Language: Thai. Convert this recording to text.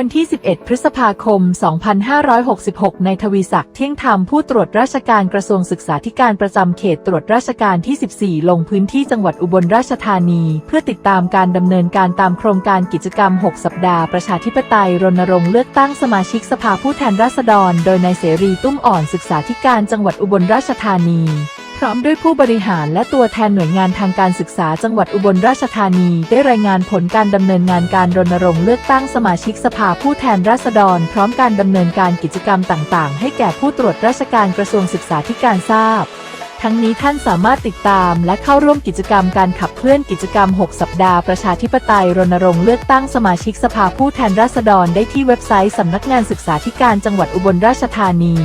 วันที่ 11 พฤษภาคม 2566 ในทวีศักดิ์เที่ยงธรรมผู้ตรวจราชการกระทรวงศึกษาธิการประจำเขตตรวจราชการที่ 14 ลงพื้นที่จังหวัดอุบลราชธานี เพื่อติดตามการดำเนินการตามโครงการกิจกรรม 6 สัปดาห์ประชาธิปไตยรณรงค์เลือกตั้งสมาชิกสภาผู้แทนราษฎร โดยนายเสรีตุ้มอ่อนศึกษาธิการจังหวัดอุบลราชธานี พร้อมด้วยผู้บริหารและตัวแทนหน่วยงานทางการศึกษาจังหวัดอุบลราชธานี ได้รายงานผลการดำเนินงานการรณรงค์เลือกตั้งสมาชิกสภาผู้แทนราษฎร พร้อมการดำเนินการกิจกรรมต่าง ๆ ให้แก่ผู้ตรวจราชการกระทรวงศึกษาธิการทราบ ทั้งนี้ท่านสามารถติดตามและเข้าร่วมกิจกรรมการขับเคลื่อนกิจกรรม 6 สัปดาห์ประชาธิปไตยรณรงค์เลือกตั้งสมาชิกสภาผู้แทนราษฎรได้ที่เว็บไซต์สำนักงานศึกษาธิการจังหวัดอุบลราชธานี